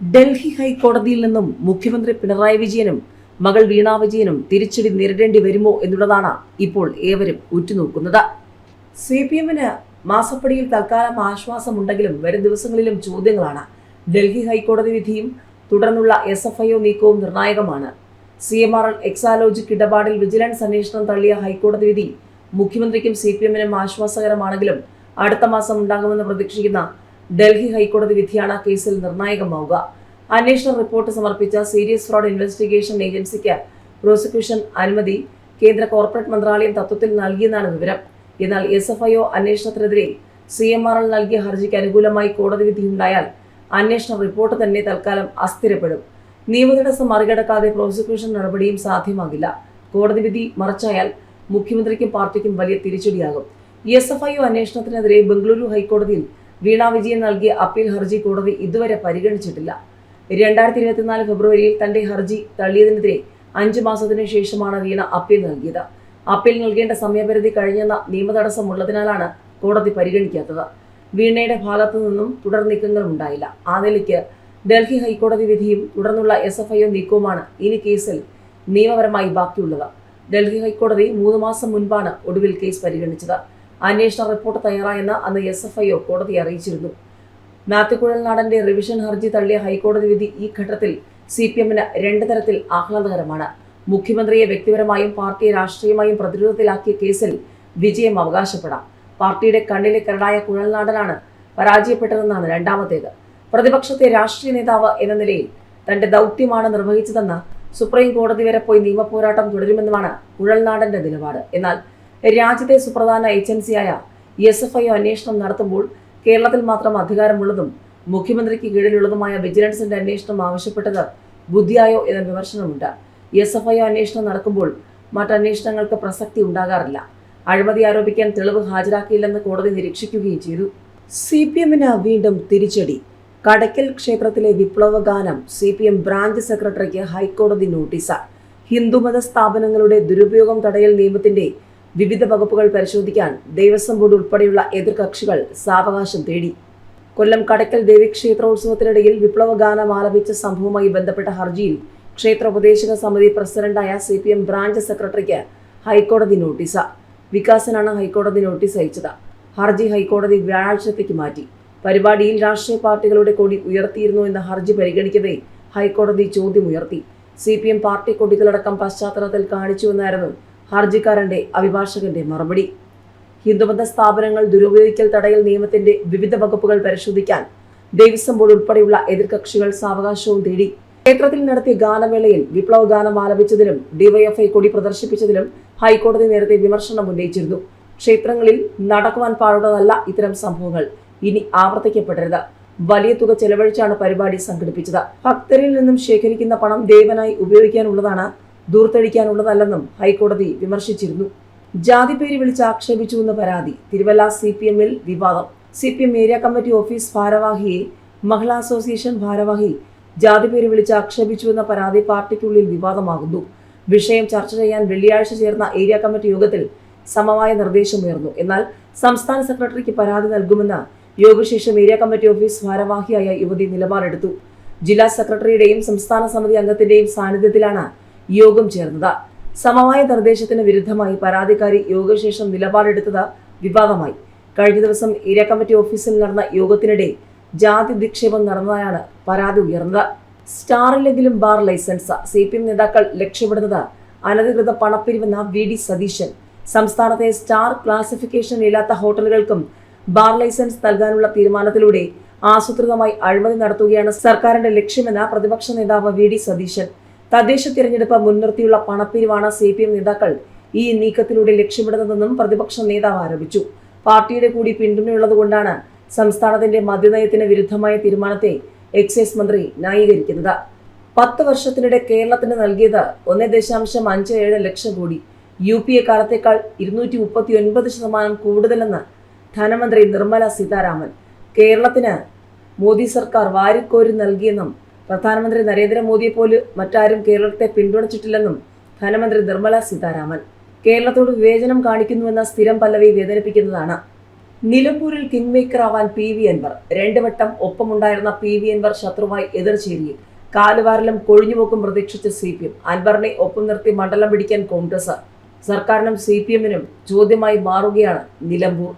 ഡൽഹി ഹൈക്കോടതിയിൽ നിന്നും മുഖ്യമന്ത്രി പിണറായി വിജയനും മകൾ വീണ വിജയനും തിരിച്ചടി നേരിടേണ്ടി വരുമോ എന്നുള്ളതാണ് ഇപ്പോൾ ഏവരും ഉറ്റുനോക്കുന്നത്. സി പി എമ്മിന് മാസപ്പടിയിൽ തൽക്കാലം ആശ്വാസമുണ്ടെങ്കിലും വരും ദിവസങ്ങളിലും ചോദ്യങ്ങളാണ്. ഡൽഹി ഹൈക്കോടതി വിധിയും തുടർന്നുള്ള എസ് എഫ് ഐ ഒ നീക്കവും നിർണായകമാണ്. C M R L Exalogic ഇടപാടിൽ വിജിലൻസ് അന്വേഷണം തള്ളിയ ഹൈക്കോടതി വിധി മുഖ്യമന്ത്രിക്കും സി പി എമ്മിനും ആശ്വാസകരമാണെങ്കിലും അടുത്ത മാസം ഉണ്ടാകുമെന്ന് പ്രതീക്ഷിക്കുന്ന ഡൽഹി ഹൈക്കോടതി വിധിയാണ് കേസിൽ നിർണായകമാവുക. അന്വേഷണ റിപ്പോർട്ട് സമർപ്പിച്ച സീരിയസ് ഫ്രോഡ് ഇൻവെസ്റ്റിഗേഷൻ ഏജൻസിക്ക് പ്രോസിക്യൂഷൻ അനുമതി കേന്ദ്ര കോർപ്പറേറ്റ് മന്ത്രാലയം തത്വത്തിൽ നൽകിയെന്നാണ് വിവരം. എന്നാൽ എസ് എഫ് ഐ ഒ അന്വേഷണത്തിനെതിരെ സി എം ആർ എൽ നൽകിയ ഹർജിക്ക് അനുകൂലമായി കോടതി വിധിയുണ്ടായാൽ അന്വേഷണ റിപ്പോർട്ട് തന്നെ തൽക്കാലം അസ്ഥിരപ്പെടും. നിയമതടസ്സം മറികടക്കാതെ പ്രോസിക്യൂഷൻ നടപടിയും സാധ്യമാകില്ല. കോടതി വിധി മറച്ചായാൽ മുഖ്യമന്ത്രിക്കും പാർട്ടിക്കും വലിയ തിരിച്ചടിയാകും. എസ് എഫ് ഐ ഒ അന്വേഷണത്തിനെതിരെ ബംഗളൂരു ഹൈക്കോടതിയിൽ വീണ വിജയൻ നൽകിയ അപ്പീൽ ഹർജി കോടതി ഇതുവരെ പരിഗണിച്ചിട്ടില്ല. രണ്ടായിരത്തി ഇരുപത്തിനാല് ഫെബ്രുവരിയിൽ തന്റെ ഹർജി തള്ളിയതിനെതിരെ അഞ്ചു മാസത്തിനു ശേഷമാണ് വീണ അപ്പീൽ നൽകിയത്. അപ്പീൽ നൽകേണ്ട സമയപരിധി കഴിഞ്ഞെന്ന നിയമതടസ്സം ഉള്ളതിനാലാണ് കോടതി പരിഗണിക്കാത്തത്. വീണയുടെ ഭാഗത്തു നിന്നും തുടർ നീക്കങ്ങൾ ഉണ്ടായില്ല. ആ നിലയ്ക്ക് ഡൽഹി ഹൈക്കോടതി വിധിയും തുടർന്നുള്ള എസ് എഫ് ഐ ഒ നീക്കവുമാണ് ഇനി കേസിൽ നിയമപരമായി ബാക്കിയുള്ളത്. ഡൽഹി ഹൈക്കോടതി മൂന്ന് മാസം മുൻപാണ് ഒടുവിൽ കേസ് പരിഗണിച്ചത്. അന്വേഷണ റിപ്പോർട്ട് തയ്യാറായെന്ന് അന്ന് എസ് എഫ് ഐ ഒ കോടതിയെ അറിയിച്ചിരുന്നു. മാത്യുക്കുഴൽ നാടന്റെ റിവിഷൻ ഹർജി തള്ളിയ ഹൈക്കോടതി വിധി ഈ ഘട്ടത്തിൽ സി പി എമ്മിന് രണ്ട് തരത്തിൽ ആഹ്ലാദകരമാണ്. മുഖ്യമന്ത്രിയെ വ്യക്തിപരമായും പാർട്ടിയെ രാഷ്ട്രീയമായും പ്രതിരോധത്തിലാക്കിയ കേസിൽ വിജയം അവകാശപ്പെടാം. പാർട്ടിയുടെ കണ്ണിലെ കരടായ കുഴൽനാടനാണ് പരാജയപ്പെട്ടതെന്നാണ് രണ്ടാമത്തേത്. പ്രതിപക്ഷത്തെ രാഷ്ട്രീയ നേതാവ് എന്ന നിലയിൽ തന്റെ ദൗത്യമാണ് നിർവഹിച്ചതെന്ന് സുപ്രീം കോടതി വരെ പോയി നിയമപോരാട്ടം തുടരുമെന്നുമാണ് കുഴൽനാടന്റെ നിലപാട്. എന്നാൽ രാജ്യത്തെ സുപ്രധാന ഏജൻസിയായ എസ് എഫ് ഐ അന്വേഷണം നടത്തുമ്പോൾ കേരളത്തിൽ മാത്രം അധികാരമുള്ളതും മുഖ്യമന്ത്രിക്ക് കീഴിലുള്ളതുമായ വിജിലൻസിന്റെ അന്വേഷണം ആവശ്യപ്പെട്ടത് ബുദ്ധിയായോ എന്ന വിമർശനമുണ്ട്. എസ് എഫ് ഐ അന്വേഷണം നടക്കുമ്പോൾ മറ്റന്വേഷണങ്ങൾക്ക് പ്രസക്തി ഉണ്ടാകാറില്ല. അഴിമതി ആരോപിക്കാൻ തെളിവ് ഹാജരാക്കിയില്ലെന്ന് കോടതി നിരീക്ഷിക്കുകയും ചെയ്തു. സി പി എമ്മിന് വീണ്ടും തിരിച്ചടി. കടയ്ക്കൽ ക്ഷേത്രത്തിലെ വിപ്ലവ ഗാനം സി പി എം ബ്രാഞ്ച് സെക്രട്ടറിക്ക് ഹൈക്കോടതി നോട്ടീസ്. ഹിന്ദുമത സ്ഥാപനങ്ങളുടെ ദുരുപയോഗം തടയൽ നിയമത്തിന്റെ വിവിധ വകുപ്പുകൾ പരിശോധിക്കാൻ ദേവസ്വം ബോർഡ് ഉൾപ്പെടെയുള്ള എതിർകക്ഷികൾ സാവകാശം തേടി. കൊല്ലം കടയ്ക്കൽ ദേവീക്ഷേത്രോത്സവത്തിനിടയിൽ വിപ്ലവ ഗാനം ആലപിച്ച സംഭവവുമായി ബന്ധപ്പെട്ട ഹർജിയിൽ ക്ഷേത്ര ഉപദേശക സമിതി പ്രസിഡന്റായ സി പി എം ബ്രാഞ്ച് സെക്രട്ടറിക്ക് ഹൈക്കോടതി നോട്ടീസ്. വികാസനാണ് ഹൈക്കോടതി നോട്ടീസ് അയച്ചത്. ഹർജി ഹൈക്കോടതി വ്യാഴാഴ്ചത്തേക്ക് മാറ്റി. പരിപാടിയിൽ രാഷ്ട്രീയ പാർട്ടികളുടെ കൊടി ഉയർത്തിയിരുന്നു എന്ന ഹർജി പരിഗണിക്കവേ ഹൈക്കോടതി ചോദ്യമുയർത്തി സി പി എം പാർട്ടി കൊടികളടക്കം പശ്ചാത്തലത്തിൽ കാണിച്ചുവെന്നായിരുന്നു ഹർജിക്കാരന്റെ അഭിഭാഷകന്റെ മറുപടി. ഹിന്ദുമത സ്ഥാപനങ്ങൾ ദുരുപയോഗിക്കൽ തടയൽ നിയമത്തിന്റെ വിവിധ വകുപ്പുകൾ പരിശോധിക്കാൻ ദേവസ്വം ബോർഡ് ഉൾപ്പെടെയുള്ള എതിർകക്ഷികൾ സാവകാശവും തേടി. ക്ഷേത്രത്തിൽ നടത്തിയ ഗാനവേളയിൽ വിപ്ലവ ഗാനം ആലപിച്ചതിലും ഡിവൈഎഫ്ഐ കൊടി പ്രദർശിപ്പിച്ചതിലും ഹൈക്കോടതി നേരത്തെ വിമർശനം ഉന്നയിച്ചിരുന്നു. ക്ഷേത്രങ്ങളിൽ നടക്കുവാൻ പാടുള്ളതല്ല ഇത്തരം സംഭവങ്ങൾ. ഇനി ആവർത്തിക്കപ്പെടരുത്. വലിയ തുക ചെലവഴിച്ചാണ് പരിപാടി സംഘടിപ്പിച്ചത്. ഭക്തരിൽ നിന്നും ശേഖരിക്കുന്ന പണം ദേവനായി ഉപയോഗിക്കാനുള്ളതാണ് ദൂർത്തടിക്കാനുള്ളതല്ലെന്നും ഹൈക്കോടതി വിമർശിച്ചിരുന്നു. ജാതി പേര് വിളിച്ച് ആക്ഷേപിച്ചുവെന്ന പരാതി തിരുവല്ല സി പി എമ്മിൽ വിവാദം. C P M area committee office ഭാരവാഹിയെ Mahila association ഭാരവാഹി ജാതി പേര് വിളിച്ച് ആക്ഷേപിച്ചുവെന്ന പരാതി പാർട്ടിക്കുള്ളിൽ വിവാദമാകുന്നു. വിഷയം ചർച്ച ചെയ്യാൻ വെള്ളിയാഴ്ച ചേർന്ന ഏരിയ കമ്മിറ്റി യോഗത്തിൽ സമവായ നിർദ്ദേശമുയർന്നു. എന്നാൽ സംസ്ഥാന സെക്രട്ടറിക്ക് പരാതി നൽകുമെന്ന് യോഗശേഷം ഏരിയ കമ്മിറ്റി ഓഫീസ് ഭാരവാഹിയായ യുവതി നിലപാടെടുത്തു. ജില്ലാ സെക്രട്ടറിയുടെയും സംസ്ഥാന സമിതി അംഗത്തിന്റെയും സാന്നിധ്യത്തിലാണ് യോഗം ചേർന്നത്. സമവായ നിർദ്ദേശത്തിന് വിരുദ്ധമായി പരാതിക്കാരി യോഗശേഷം നിലപാടെടുത്തത് വിവാദമായി. കഴിഞ്ഞ ദിവസം ഏരിയ കമ്മിറ്റി ഓഫീസിൽ നടന്ന യോഗത്തിനിടെ ജാതി നിക്ഷേപം നടന്നതായാണ് പരാതി ഉയർന്നത്. സ്റ്റാറിലെങ്കിലും bar licence C P M നേതാക്കൾ ലക്ഷ്യപ്പെടുന്നത് അനധികൃത പണപ്പിരിവെന്ന വി ഡി സതീശൻ. സംസ്ഥാനത്തെ സ്റ്റാർ ക്ലാസിഫിക്കേഷൻ ഇല്ലാത്ത ഹോട്ടലുകൾക്കും ബാർ ലൈസൻസ് നൽകാനുള്ള തീരുമാനത്തിലൂടെ ആസൂത്രിതമായി അഴിമതി നടത്തുകയാണ് സർക്കാരിന്റെ ലക്ഷ്യമെന്ന പ്രതിപക്ഷ നേതാവ് വി ഡി സതീശൻ. തദ്ദേശ തിരഞ്ഞെടുപ്പ് മുൻനിർത്തിയുള്ള പണപ്പിരിവാണ് സി പി എം നേതാക്കൾ ഈ നീക്കത്തിലൂടെ ലക്ഷ്യമിടുന്നതെന്നും പ്രതിപക്ഷ നേതാവ് ആരോപിച്ചു. പാർട്ടിയുടെ കൂടി പിന്തുണയുള്ളതുകൊണ്ടാണ് സംസ്ഥാനത്തിന്റെ മദ്യനയത്തിന് വിരുദ്ധമായ തീരുമാനത്തെ എക്സൈസ് മന്ത്രി ന്യായീകരിക്കുന്നത്. പത്ത് വർഷത്തിനിടെ കേരളത്തിന് നൽകിയത് ഒന്ന് ദശാംശം അഞ്ച് ഏഴ് lakh crore. U P A കാലത്തേക്കാൾ ഇരുന്നൂറ്റി മുപ്പത്തി ഒൻപത് ശതമാനം കൂടുതലെന്ന് ധനമന്ത്രി നിർമ്മല സീതാരാമൻ. കേരളത്തിന് മോദി സർക്കാർ വാരിക്കോരി നൽകിയെന്നും പ്രധാനമന്ത്രി നരേന്ദ്രമോദിയെ പോലും മറ്റാരും കേരളത്തെ പിന്തുണച്ചിട്ടില്ലെന്നും ധനമന്ത്രി നിർമ്മല സീതാരാമൻ. കേരളത്തോട് വിവേചനം കാണിക്കുന്നുവെന്ന സ്ഥിരം പല്ലവി വേദനിപ്പിക്കുന്നതാണ്. നിലമ്പൂരിൽ കിങ് മേക്കർ ആവാൻ പി വി അൻവർ. രണ്ടു വട്ടം ഒപ്പമുണ്ടായിരുന്ന പി വി അൻവർ ശത്രുവായി എതിർചേരിയിൽ കാലുവാരലും കൊഴിഞ്ഞുപോക്കും പ്രതീക്ഷിച്ച സി പി എം. അൻവറിനെ ഒപ്പം നിർത്തി മണ്ഡലം പിടിക്കാൻ കോൺഗ്രസ്. സർക്കാരിനും സി പി എമ്മിനും ചോദ്യമായി മാറുകയാണ് നിലമ്പൂർ.